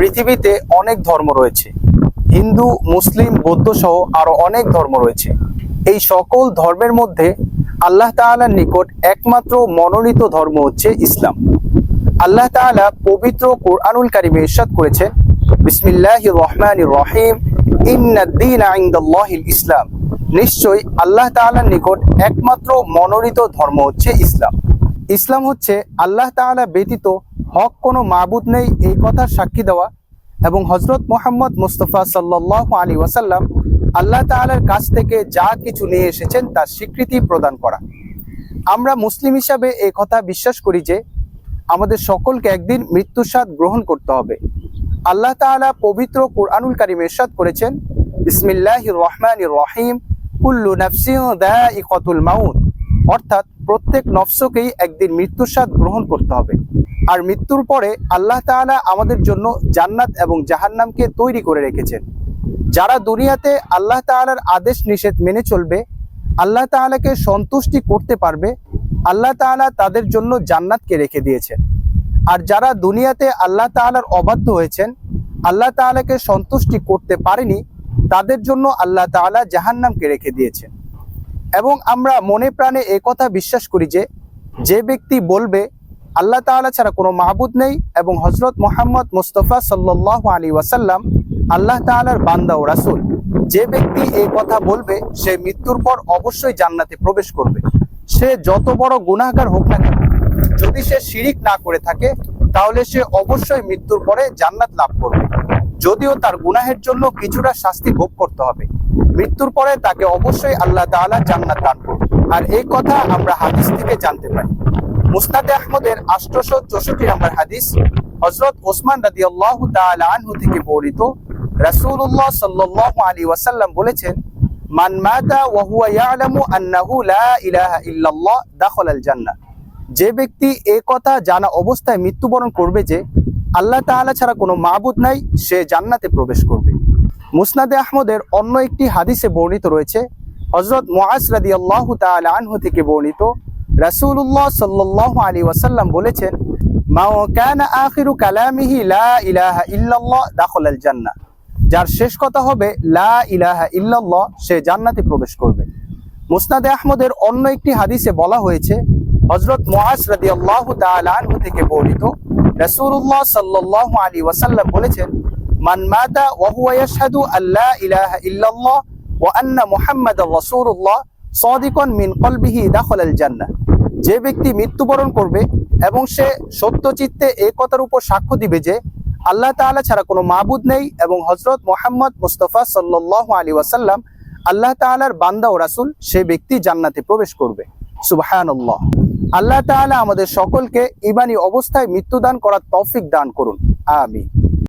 পৃথিবীতে অনেক ধর্ম রয়েছে। হিন্দু, মুসলিম বৌদ্ধ সহ আরও অনেক ধর্ম রয়েছে। এই সকল ধর্মের মধ্যে আল্লাহ তাআলার নিকট একমাত্র মনোনীত ধর্ম হচ্ছে ইসলাম। আল্লাহ তাআলা পবিত্র কোরআনুল কারিমে ইরশাদ করেছেন, বিসমিল্লাহির রহমানির রহিম ইন্নাদ-দীনা ইসলাম। নিশ্চয়ই আল্লাহ তাআলার নিকট একমাত্র মনোনীত ধর্ম হচ্ছে ইসলাম। ইসলাম হচ্ছে আল্লাহ তাআলা ব্যতীত হক কোনো মাবুদ নেই এই কথার সাক্ষী দেওয়া এবং হজরত মোহাম্মদ মুস্তফা সাল্লাহ আলী ওয়াসাল্লাম আল্লাহ তাআলার কাছ থেকে যা কিছু নিয়ে এসেছেন তার স্বীকৃতি প্রদান করা। আমরা মুসলিম হিসাবে এই কথা বিশ্বাস করি যে আমাদের সকলকে একদিন মৃত্যুর স্বাদ গ্রহণ করতে হবে। আল্লাহ তাআলা পবিত্র কুরআনুল কারিম ইরশাদ করেছেন, বিসমিল্লাহির রহমানির রহিম, কুল্লু নাফসিন দাইকাতুল মাউত। অর্থাৎ প্রত্যেক নফসকেই একদিন মৃত্যুর স্বাদ গ্রহণ করতে হবে। আর মৃত্যুর পরে আল্লাহ তাআলা আমাদের জন্য জান্নাত এবং জাহান্নামকে তৈরি করে রেখেছেন। যারা দুনিয়াতে আল্লাহ তাআলার আদেশ নিষেধ মেনে চলবে, আল্লাহ তাআলাকে সন্তুষ্টি করতে পারবে, আল্লাহ তাআলা তাদের জন্য জান্নাতকে রেখে দিয়েছেন। আর যারা দুনিয়াতে আল্লাহ তাআলার অবাধ্য হয়েছেন, আল্লাহ তাআলাকে সন্তুষ্টি করতে পারেনি, তাদের জন্য আল্লাহ তাআলা জাহান্নামকে রেখে দিয়েছেন। এবং আমরা মনে প্রাণে কথা বিশ্বাস করি যে যে ব্যক্তি বলবে আল্লাহ তাআলা ছাড়া কোনো মাহবুদ নেই এবং হজরত মোহাম্মদ মুস্তফা সাল্লাহ আলী ওয়াসাল্লাম আল্লাহ তাআলার বান্দা ও রাসুল। যে ব্যক্তি এই কথা বলবে, সে মৃত্যুর পর অবশ্যই জান্নাতে প্রবেশ করবে। সে যত বড় গুনাহগার হোক না কেন, যদি সে শিরিক না করে থাকে, তাহলে সে অবশ্যই মৃত্যুর পরে জান্নাত লাভ করবে। যদিও তার গুনাহের জন্য কিছুটা শাস্তি ভোগ করতে হবে। মৃত্যুর পরে তাকে অবশ্যই আল্লাহ তাআলা জান্নাত দান করবে। আর এই কথা আমরা হাদিস থেকে জানতে পারি। মুসনাদে আহমদের আষ্টশো চৌষট্টি নম্বর হাদিস হজরত ওসমান রাদি আল্লাহ আনহু থেকে বর্ণিত। রাসূলুল্লাহ সাল্লাল্লাহু আলাইহি ওয়াসাল্লাম বলেছেন, মান মাতা ওয়া হুয়া ইয়ালামু আন্নাহু লা ইলাহা ইল্লাল্লাহ দাখালাল জান্নাহ। যে ব্যক্তি এ কথা জানা অবস্থায় মৃত্যুবরণ করবে যে, আল্লাহ তাআলা ছাড়া কোনো মাবুদ নাই, সে জান্নাতে প্রবেশ করবে। মুসনাদে আহমদের অন্য একটি হাদিসে বর্ণিত রয়েছে হজরত মুআজ রাদিয়াল্লাহু তাআলা আনহু থেকে বর্ণিত রাসূলুল্লাহ সাল্লাল্লাহু আলাইহি ওয়াসাল্লাম বলেছেন মা কানা আখিরু কালামিহি লা ইলাহা ইল্লাল্লাহ দাখালাল জান্নাহ। যার শেষ কথা হবে, লা ইলাহা ইল্লাল্লাহ, সে জান্নাতে প্রবেশ করবে। মুসনাদে আহমদের অন্য একটি হাদিসে বলা হয়েছে হজরত মুআজ রাদিয়াল্লাহু তাআলা আনহু থেকে বর্ণিত, রাসূলুল্লাহ সাল্লাল্লাহু আলাইহি ওয়াসাল্লাম বলেছেন, মান মাতা ওয়া হুয়া ইয়াশহাদু আল্লা ইলাহা ইল্লাল্লাহ ওয়া আন্না মুহাম্মাদার রাসূলুল্লাহ সাদিকান মিন কলবিহি দাখালাল জান্নাহ। যে ব্যক্তি মৃত্যুবরণ করবে এবং সে সত্যচিত্তে এই কথার উপর সাক্ষ্য দিবে যে আল্লাহ তাআলা ছাড়া কোনো মাবুদ নেই এবং হজরত মোহাম্মদ মুস্তফা সাল্লাল্লাহু আলী ওয়াসাল্লাম আল্লাহ তাআলার বান্দা ও রাসূল সে ব্যক্তি জান্নাতে প্রবেশ করবে। সুবহানাল্লাহ। আল্লাহ তাআলা আমাদের সকলকে ইমানি অবস্থায় মৃত্যুদান করার তৌফিক দান করুন। আমিন।